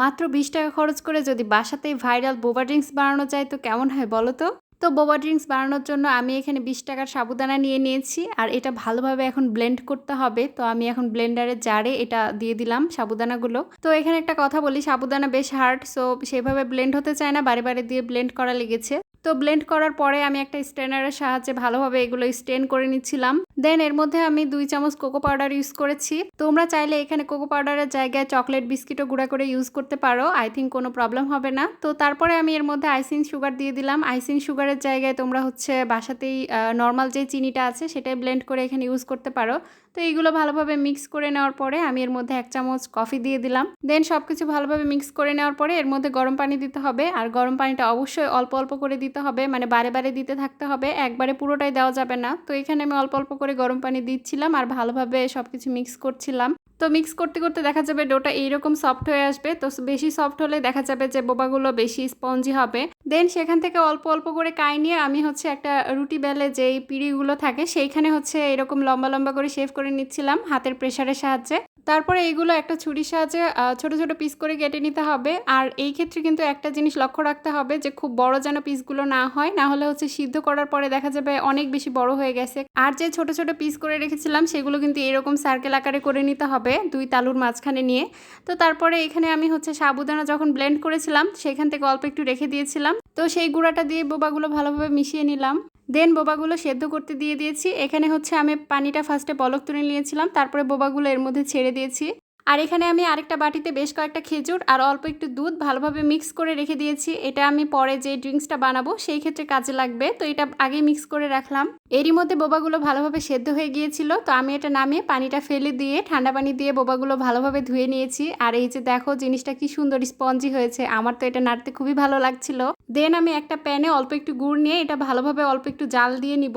মাত্র বিশ টাকা খরচ করে যদি বাসাতেই ভাইরাল বোবা ড্রিঙ্কস বানানো যায় তো কেমন হয় বলো তো? তো বোবা ড্রিঙ্কস বানানোর জন্য আমি এখানে বিশ টাকার সাবুদানা নিয়ে নিয়েছি আর এটা ভালোভাবে এখন ব্লেন্ড করতে হবে। তো আমি এখন ব্লেন্ডারে জারে এটা দিয়ে দিলাম সাবুদানাগুলো। তো এখানে একটা কথা বলি, সাবুদানা বেশ হার্ড, সো সেভাবে ব্লেন্ড হতে চায় না, বারে বারে দিয়ে ব্লেন্ড করা লেগেছে। তো ব্লেন্ড করার পরে আমি একটা স্ট্রেনারের সাহায্যে ভালোভাবে এগুলো স্টেন করে নিচ্ছিলাম। দেন এর মধ্যে আমি দুই চামচ কোকো পাউডার ইউজ করেছি। তোমরা চাইলে এখানে কোকো পাউডারের জায়গায় চকলেট বিস্কিটও গুঁড়া করে ইউজ করতে পারো আই থিঙ্ক কোনো প্রবলেম হবে না। তো তারপরে আমি এর মধ্যে আইসিং সুগার দিয়ে দিলাম। আইসিং সুগারের জায়গায় তোমরা হচ্ছে বাসাতেই নর্মাল যে চিনিটা আছে সেটাই ব্লেন্ড করে এখানে ইউজ করতে পারো। তো এইগুলো ভালোভাবে মিক্স করে নেওয়ার পরে আমি এর মধ্যে এক চামচ কফি দিয়ে দিলাম। দেন সব কিছু ভালোভাবে মিক্স করে নেওয়ার পরে এর মধ্যে গরম পানি দিতে হবে। আর গরম পানিটা অবশ্যই অল্প অল্প করে দিতে হবে মানে বারে বারে দিতে থাকতে হবে, একবারে পুরোটাই দেওয়া যাবে না। তো এখানে আমি অল্প অল্প করে গরম পানি দিচ্ছিলাম আর ভালোভাবে সব কিছু মিক্স করছিলাম। তো মিক্স করতে করতে দেখা যাবে ডোটা এইরকম সফট হয়ে আসবে, তো বেশি সফট হলে দেখা যাবে যে বোবাগুলো বেশি স্পঞ্জি হবে। দেন সেখান থেকে অল্প অল্প করে কাই নিয়ে আমি হচ্ছে একটা রুটি বেলে যেই পিড়িগুলো থাকে, সেইখানে হচ্ছে এরকম লম্বা লম্বা করে শেভ করে নিচ্ছিলাম হাতের প্রেশারের সাহায্যে। তারপরে এইগুলো একটা ছুরির সাহায্যে ছোট ছোট পিস করে কেটে নিতে হবে। আর এই ক্ষেত্রে কিন্তু একটা জিনিস লক্ষ্য রাখতে হবে যে, খুব বড় যেন পিসগুলো না হয়, না হলে হচ্ছে সিদ্ধ করার পরে দেখা যাবে অনেক বেশি বড় হয়ে গেছে। আর যে ছোট ছোট পিস করে রেখেছিলাম, সেগুলো কিন্তু এরকম সার্কেল আকারে করে নিতে হবে দুই তালুর মাঝখানে নিয়ে। তো তারপরে এখানে আমি হচ্ছে সাবুদানা যখন ব্লেন্ড করেছিলাম, সেখান থেকে অল্প একটু রেখে দিয়েছিলাম। তো সেই গুঁড়াটা দিয়ে বোবাগুলো ভালোভাবে মিশিয়ে নিলাম। দেন বোবাগুলো সেদ্ধ করতে দিয়ে দিয়েছি। এখানে হচ্ছে আমি পানিটা ফার্স্টে বলক তুলে নিয়েছিলাম, তারপরে বোবাগুলো এর মধ্যে ছেড়ে দিয়েছি। আর এখানে আমি আরেকটা বাটিতে বেশ কয়েকটা খেজুর আর অল্প একটু দুধ ভালোভাবে মিক্স করে রেখে দিয়েছি। এটা আমি পরে যে ড্রিঙ্কসটা বানাবো সেই ক্ষেত্রে কাজে লাগবে। তো এটা আগে মিক্স করে রাখলাম। এরই মধ্যে বোবাগুলো ভালোভাবে সেদ্ধ হয়ে গিয়েছিল। তো আমি এটা নামিয়ে পানিটা ফেলে দিয়ে, ঠান্ডা পানি দিয়ে বোবাগুলো ভালোভাবে ধুয়ে নিয়েছি। আর এই যে দেখো জিনিসটা কি সুন্দর স্পঞ্জি হয়েছে। আমার তো এটা নাড়তে খুবই ভালো লাগছিল। দেন আমি একটা প্যানে অল্প একটু গুড় নিয়ে এটা ভালোভাবে অল্প একটু জাল দিয়ে নিব।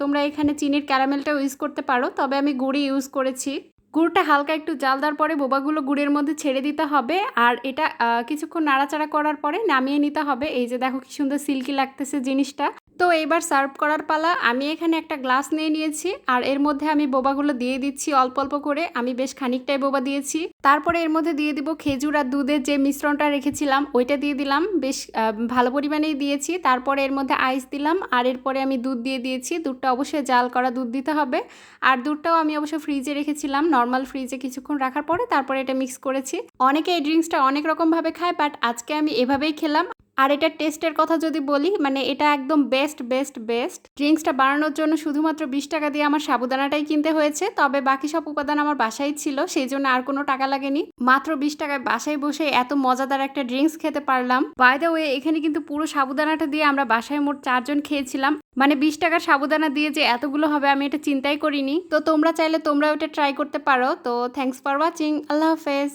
তোমরা এখানে চিনির ক্যারামেলটা ইউজ করতে পারো। তবে আমি গুড়ই ইউজ করেছি। গুড়টা হালকা একটু জাল দেওয়ার পরে বোবাগুলো গুড়ের মধ্যে ছেড়ে দিতে হবে। আর এটা কিছুক্ষণ নাড়াচাড়া করার পরে নামিয়ে নিতে হবে। এই যে দেখো কি সুন্দর সিল্কি লাগতেছে জিনিসটা। তো এবার সার্ভ করার পালা, আমি এখানে একটা গ্লাস নিয়ে নিয়েছি, আর এর মধ্যে আমি বোবাগুলো দিয়ে দিচ্ছি অল্প অল্প করে, আমি বেশ খানিকটাই বোবা দিয়েছি। তারপরে এর মধ্যে দিয়ে দিব খেজুর আর দুধের যে মিশ্রণটা রেখেছিলাম, ওইটা দিয়ে দিলাম, বেশ ভালো পরিমাণেই দিয়েছি। তারপরে এর মধ্যে আইস দিলাম, আর এরপরে আমি দুধ দিয়ে দিয়েছি। দুধটা অবশ্যই জাল করা দুধ দিতে হবে, আর দুধটাও আমি অবশ্য ফ্রিজে রেখেছিলাম, নর্মাল ফ্রিজে কিছুক্ষণ রাখার পরে তারপরে এটা মিক্স করেছি। অনেকে এই ড্রিঙ্কসটা অনেক রকমভাবে খায়, বাট আজকে আমি এভাবেই খেলাম। আর এটা টেস্টের কথা যদি বলি মানে এটা একদম বেস্ট বেস্ট বেস্ট ড্রিঙ্কসটা বানানোর জন্য শুধুমাত্র বিশ টাকা দিয়ে আমার সাবুদানাটাই কিনতে হয়েছে, তবে বাকি সব উপাদান আমার বাসায় ছিল সেই জন্য আর কোনো টাকা লাগেনি। মাত্র বিশ টাকায় বাসায় বসে এত মজাদার একটা ড্রিঙ্কস খেতে পারলাম। বাই দ্য ওয়ে এখানে কিন্তু পুরো সাবুদানাটা দিয়ে আমরা বাসায় মোট চারজন খেয়েছিলাম। মানে বিশ টাকার সাবুদানা দিয়ে যে এতগুলো হবে, আমি এটা চিন্তাই করিনি। তো তোমরা চাইলে তোমরা ওটা ট্রাই করতে পারো। তো থ্যাংকস ফর ওয়াচিং আল্লাহ হাফেজ।